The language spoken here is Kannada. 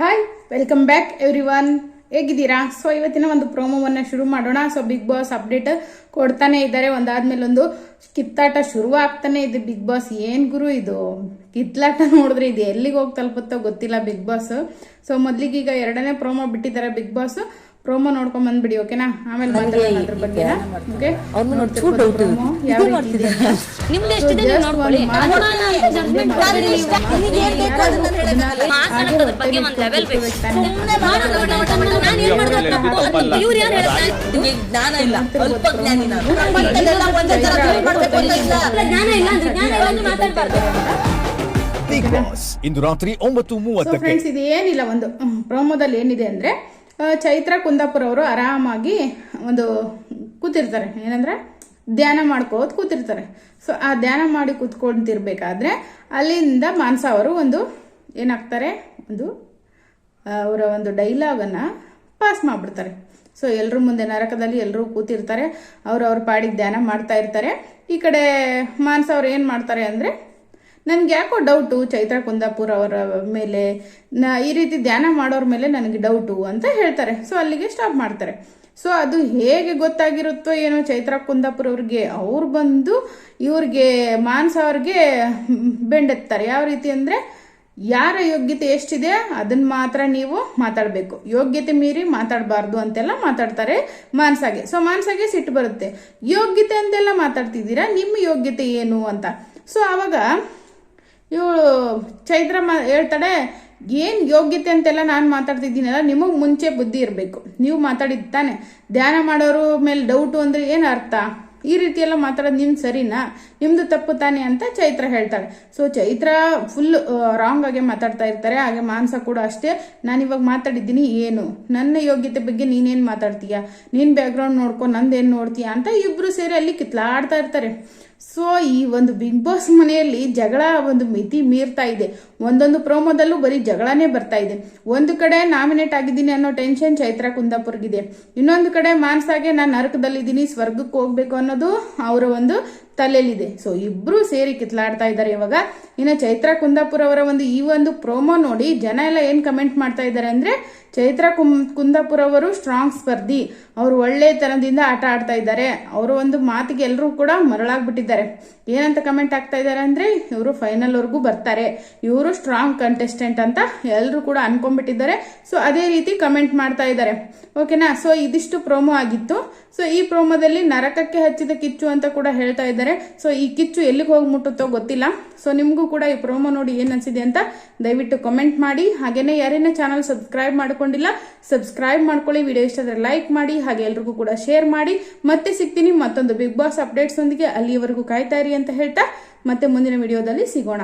Hi welcome back everyone ಹೇಗಿದ್ದೀರಾ? ಸೊ ಇವತ್ತಿನ ಒಂದು ಪ್ರೋಮೋವನ್ನು ಶುರು ಮಾಡೋಣ. ಸೊ ಬಿಗ್ ಬಾಸ್ ಅಪ್ಡೇಟ್ ಕೊಡ್ತಾನೆ ಇದ್ದಾರೆ. ಒಂದಾದ್ಮೇಲೆ ಒಂದು ಕಿತ್ತಾಟ ಶುರು ಆಗ್ತಾನೆ ಇದೆ. ಬಿಗ್ ಬಾಸ್ ಏನು ಗುರು ಇದು? ಕಿತ್ಲಾಟ ನೋಡಿದ್ರೆ ಇದು ಎಲ್ಲಿಗೆ ಹೋಗಿ ತಲುಪುತ್ತೋ ಗೊತ್ತಿಲ್ಲ ಬಿಗ್ ಬಾಸ್ ಸೊ ಮೊದಲಿಗೆ ಈಗ ಎರಡನೇ ಪ್ರೋಮೋ ಬಿಟ್ಟಿದ್ದಾರೆ ಬಿಗ್ ಬಾಸ್ ಪ್ರೋಮೋ ನೋಡ್ಕೊಂಡ್ ಬಂದ್ಬಿಡಿ ಓಕೆನಾ? ಆಮೇಲೆ ಮಾತಾಡೋಣ ಅದ್ರ ಬಗ್ಗೆ ಓಕೆ? ಯಾವ ರೀತಿ ಇದೆ? ಅಂತ. ನಿಮ್ದು So, ಎಷ್ಟಿದೆ ನೀವು just ನೋಡ್ಕೊಳ್ಳಿ? ಒಂದು ಮಾತು. ನೋಡೋಣ ಅಂತ judgment ಮಾಡ್ಬೇಡಿ ನೀವು. ಮಾತಾಡೋದ್ರ ಬಗ್ಗೆ ಒಂದ್ ಲೆವೆಲ್ ಬೇಕು. ನಾನು ಏನ್ ಮಾಡ್ದೆ ಇವ್ರು ಯಾರು ಹೇಳಿದ್ರು ನಿಮಗೆ ಜ್ಞಾನ ಇಲ್ಲ. ಅಲ್ಪ ಜ್ಞಾನಿ ನಾನು ಪ್ರಪಂಚದಲ್ಲೆಲ್ಲ ಒಂದೇ ತರ feel ಮಾಡ್ಬೇಕು ಅಂತ ಇಲ್ಲ. ಜ್ಞಾನ ಇಲ್ಲ ಅಂದ್ರೆ ಜ್ಞಾನ ಇಲ್ಲ ಅಂದ್ರೆ ಮಾತಾಡ್ಬಾರ್ದು. ಬಿಗ್ ಬಾಸ್ ಇಂದು ರಾತ್ರಿ ಒಂಬತ್ತು ಮೂವತ್ತು ಫ್ರೆಂಡ್ಸ್ ಇದು ಏನಿಲ್ಲ ಒಂದು. ಪ್ರೋಮೋದಲ್ಲಿ ಏನಿದೆ ಅಂದ್ರೆ ಚೈತ್ರ ಕುಂದಾಪುರ ಅವರು ಆರಾಮಾಗಿ ಒಂದು ಕೂತಿರ್ತಾರೆ. ಏನಂದ್ರೆ ಧ್ಯಾನ ಮಾಡ್ಕೋತ ಕೂತಿರ್ತಾರೆ. ಸೊ ಆ ಧ್ಯಾನ ಮಾಡಿ ಕೂತ್ಕೊಂತಿರ್ಬೇಕಾದ್ರೆ ಅಲ್ಲಿಂದ ಮಾನಸ ಅವರು ಒಂದು ಏನಾಗ್ತಾರೆ? ಒಂದು ಅವರ ಒಂದು ಡೈಲಾಗನ್ನು ಪಾಸ್ ಮಾಡಿಬಿಡ್ತಾರೆ. ಸೊ ಎಲ್ಲರೂ ಮುಂದೆ ನರಕದಲ್ಲಿ ಎಲ್ಲರೂ ಕೂತಿರ್ತಾರೆ. ಅವ್ರು ಅವ್ರ ಪಾಡಿಗೆ ಧ್ಯಾನ ಮಾಡ್ತಾ ಇರ್ತಾರೆ. ಈ ಕಡೆ ಮಾನಸ ಅವ್ರು ಏನು ಮಾಡ್ತಾರೆ ಅಂದರೆ ನನಗೆ ಯಾಕೋ ಡೌಟು ಚೈತ್ರ ಕುಂದಾಪುರ ಅವರ ಮೇಲೆ, ನ ಈ ರೀತಿ ಧ್ಯಾನ ಮಾಡೋರ ಮೇಲೆ ನನಗೆ ಡೌಟು ಅಂತ ಹೇಳ್ತಾರೆ. ಸೊ ಅಲ್ಲಿಗೆ ಸ್ಟಾಪ್ ಮಾಡ್ತಾರೆ. ಸೊ ಅದು ಹೇಗೆ ಗೊತ್ತಾಗಿರುತ್ತೋ ಏನೋ ಚೈತ್ರ ಕುಂದಾಪುರ ಅವ್ರಿಗೆ, ಅವ್ರು ಬಂದು ಇವ್ರಿಗೆ ಮಾನ್ಸ ಅವ್ರಿಗೆ ಬೆಂಡೆತ್ತಾರೆ. ಯಾವ ರೀತಿ ಅಂದರೆ, ಯಾರ ಯೋಗ್ಯತೆ ಎಷ್ಟಿದೆ ಅದನ್ನ ಮಾತ್ರ ನೀವು ಮಾತಾಡಬೇಕು. ಯೋಗ್ಯತೆ ಮೀರಿ ಮಾತಾಡಬಾರ್ದು ಅಂತೆಲ್ಲ ಮಾತಾಡ್ತಾರೆ ಮಾನ್ಸಾಗೆ. ಸೊ ಮಾನ್ಸಾಗೆ ಸಿಟ್ಟು ಬರುತ್ತೆ. ಯೋಗ್ಯತೆ ಅಂತೆಲ್ಲ ಮಾತಾಡ್ತಿದ್ದೀರಾ, ನಿಮ್ಮ ಯೋಗ್ಯತೆ ಏನು ಅಂತ. ಸೊ ಅವಾಗ ಇವಳು ಚೈತ್ರ ಮಾ ಹೇಳ್ತಾಳೆ, ಏನು ಯೋಗ್ಯತೆ ಅಂತೆಲ್ಲ ನಾನು ಮಾತಾಡ್ತಿದ್ದೀನಲ್ಲ, ನಿಮಗೆ ಮುಂಚೆ ಬುದ್ಧಿ ಇರಬೇಕು. ನೀವು ಮಾತಾಡಿದ್ದು ತಾನೆ. ಧ್ಯಾನ ಮಾಡೋರು ಮೇಲೆ ಡೌಟು ಅಂದರೆ ಏನು ಅರ್ಥ? ಈ ರೀತಿಯೆಲ್ಲ ಮಾತಾಡೋದು ನಿಮ್ಮ ಸರಿನಾ? ನಿಮ್ಮದು ತಪ್ಪು ತಾನೆ ಅಂತ ಚೈತ್ರ ಹೇಳ್ತಾಳೆ. ಸೊ ಚೈತ್ರ ಫುಲ್ ರಾಂಗ್ ಆಗಿ ಮಾತಾಡ್ತಾ ಇರ್ತಾರೆ. ಹಾಗೆ ಮಾನಸ ಕೂಡ ಅಷ್ಟೇ. ನಾನು ಇವಾಗ ಮಾತಾಡಿದ್ದೀನಿ, ಏನು? ನನ್ನ ಯೋಗ್ಯತೆ ಬಗ್ಗೆ ನೀನೇನು ಮಾತಾಡ್ತೀಯಾ? ನೀನು ಬ್ಯಾಕ್ಗ್ರೌಂಡ್ ನೋಡ್ಕೊಂಡು ನಂದೇನು ನೋಡ್ತೀಯಾ? ಅಂತ ಇಬ್ಬರು ಸೇರಿ ಅಲ್ಲಿ ಕಿತ್ಲಾಡ್ತಾ ಇರ್ತಾರೆ. ಸೊ ಈ ಒಂದು ಬಿಗ್ ಬಾಸ್ ಮನೆಯಲ್ಲಿ ಜಗಳ ಒಂದು ಮಿತಿ ಮೀರ್ತಾ ಇದೆ. ಒಂದೊಂದು ಪ್ರೋಮೋದಲ್ಲೂ ಬರೀ ಜಗಳನೇ ಬರ್ತಾ ಇದೆ. ಒಂದು ಕಡೆ ನಾಮಿನೇಟ್ ಆಗಿದ್ದೀನಿ ಅನ್ನೋ ಟೆನ್ಷನ್ ಚೈತ್ರ ಕುಂದಾಪುರ್ಗಿದೆ. ಇನ್ನೊಂದು ಕಡೆ ಮಾನ್ಸಾಗೆ ನಾನು ನರಕದಲ್ಲಿದ್ದೀನಿ, ಸ್ವರ್ಗಕ್ಕೆ ಹೋಗ್ಬೇಕು ಅನ್ನೋದು ಅವರ ಒಂದು ತಲೆಯಲ್ಲಿದೆ. ಸೊ ಇಬ್ರು ಸೇರಿ ಕಿತ್ಲಾಡ್ತಾ ಇದ್ದಾರೆ ಇವಾಗ. ಇನ್ನು ಚೈತ್ರ ಕುಂದಾಪುರ ಅವರ ಒಂದು ಈ ಒಂದು ಪ್ರೋಮೋ ನೋಡಿ ಜನ ಎಲ್ಲ ಏನು ಕಮೆಂಟ್ ಮಾಡ್ತಾ ಇದ್ದಾರೆ ಅಂದ್ರೆ ಚೈತ್ರ ಕುಂ ಕುಂದಾಪುರ ಅವರು ಸ್ಟ್ರಾಂಗ್ ಸ್ಪರ್ಧಿ. ಅವರು ಒಳ್ಳೆ ತನದಿಂದ ಆಟ ಆಡ್ತಾ ಇದ್ದಾರೆ. ಅವರು ಒಂದು ಮಾತಿಗೆ ಎಲ್ಲರೂ ಕೂಡ ಮರಳಾಗ್ಬಿಟ್ಟಿದ್ದಾರೆ. ಏನಂತ ಕಮೆಂಟ್ ಆಗ್ತಾ ಇದ್ದಾರೆ ಅಂದ್ರೆ, ಇವರು ಫೈನಲ್ ವರ್ಗೂ ಬರ್ತಾರೆ. ಇವರು ಸ್ಟ್ರಾಂಗ್ ಕಂಟೆಸ್ಟೆಂಟ್ ಅಂತ ಎಲ್ಲರೂ ಕೂಡ ಅನ್ಕೊಂಡ್ಬಿಟ್ಟಿದ್ದಾರೆ. ಸೊ ಅದೇ ರೀತಿ ಕಮೆಂಟ್ ಮಾಡ್ತಾ ಇದ್ದಾರೆ. ಓಕೆನಾ ಸೊ ಇದಿಷ್ಟು ಪ್ರೋಮೋ ಆಗಿತ್ತು. ಸೊ ಈ ಪ್ರೋಮೋದಲ್ಲಿ ನರಕಕ್ಕೆ ಹಚ್ಚಿದ ಕಿಚ್ಚು ಅಂತ ಕೂಡ ಹೇಳ್ತಾ ಇದ್ದಾರೆ. ಸೊ ಈ ಕಿಚ್ಚು ಎಲ್ಲಿಗೆ ಹೋಗಿ ಮುಟ್ಟುತ್ತೋ ಗೊತ್ತಿಲ್ಲ. ಸೊ ನಿಮಗೂ ಕೂಡ ಈ ಪ್ರೋಮೋ ನೋಡಿ ಏನ್ ಅನ್ಸಿದೆ ಅಂತ ದಯವಿಟ್ಟು ಕಮೆಂಟ್ ಮಾಡಿ. ಹಾಗೇನೆ ಯಾರೇನೇ ಚಾನಲ್ ಸಬ್ಸ್ಕ್ರೈಬ್ ಮಾಡ್ಕೊಂಡಿಲ್ಲ. ಸಬ್ಸ್ಕ್ರೈಬ್ ಮಾಡ್ಕೊಳ್ಳಿ ವಿಡಿಯೋ ಇಷ್ಟ ಆದರೆ ಲೈಕ್ ಮಾಡಿ, ಹಾಗೆ ಎಲ್ರಿಗೂ ಕೂಡ ಶೇರ್ ಮಾಡಿ. ಮತ್ತೆ ಸಿಗ್ತೀನಿ ಮತ್ತೊಂದು ಬಿಗ್ ಬಾಸ್ ಅಪ್ಡೇಟ್ಸ್ ಒಂದಿಗೆ ಅಲ್ಲಿಯವರೆಗೂ ಕಾಯ್ತಾ ಇರಿ ಅಂತ ಹೇಳ್ತಾ, ಮತ್ತೆ ಮುಂದಿನ ವಿಡಿಯೋದಲ್ಲಿ ಸಿಗೋಣ.